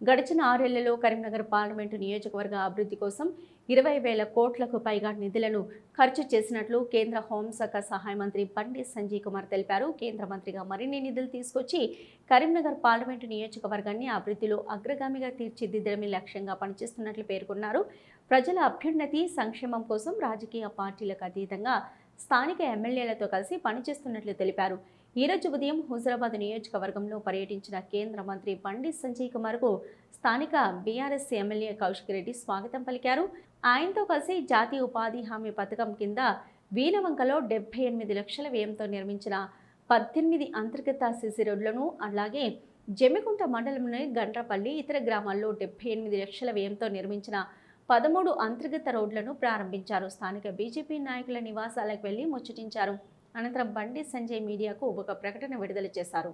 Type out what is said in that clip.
గడిచిన ఆరేళ్ళలో కరీంనగర్ పార్లమెంటు నియోజకవర్గ అభివృద్ధి కోసం ఇరవై వేల కోట్లకు పైగా నిధులను ఖర్చు చేసినట్లు కేంద్ర హోంశాఖ సహాయ మంత్రి బండి సంజయ్ కుమార్ తెలిపారు. కేంద్ర మంత్రిగా మరిన్ని నిధులు తీసుకొచ్చి కరీంనగర్ పార్లమెంటు నియోజకవర్గాన్ని అభివృద్ధిలో అగ్రగామిగా తీర్చిదిద్దడమే లక్ష్యంగా పనిచేస్తున్నట్లు పేర్కొన్నారు. ప్రజల అభ్యున్నతి సంక్షేమం కోసం రాజకీయ పార్టీలకు అతీతంగా స్థానిక ఎమ్మెల్యేలతో కలిసి పనిచేస్తున్నట్లు తెలిపారు. ఈరోజు ఉదయం హుజరాబాద్ నియోజకవర్గంలో పర్యటించిన కేంద్ర మంత్రి బండి సంజయ్ కుమార్కు స్థానిక బీఆర్ఎస్ ఎమ్మెల్యే కౌశిక్ రెడ్డి స్వాగతం పలికారు. ఆయనతో కలిసి జాతీయ ఉపాధి హామీ పథకం కింద వీనవంకలో డెబ్బై ఎనిమిది లక్షల వ్యయంతో నిర్మించిన పద్దెనిమిది అంతర్గత సిసి రోడ్లను అలాగే జమ్మికుంట మండలంలోని గండ్రపల్లి ఇతర గ్రామాల్లో డెబ్బై ఎనిమిది లక్షల వ్యయంతో నిర్మించిన పదమూడు అంతర్గత రోడ్లను ప్రారంభించారు. స్థానిక బీజేపీ నాయకుల నివాసాలకు వెళ్ళి ముచ్చటించారు. అనంతరం బండి సంజయ్ మీడియాకు ఒక ప్రకటన విడుదల చేశారు.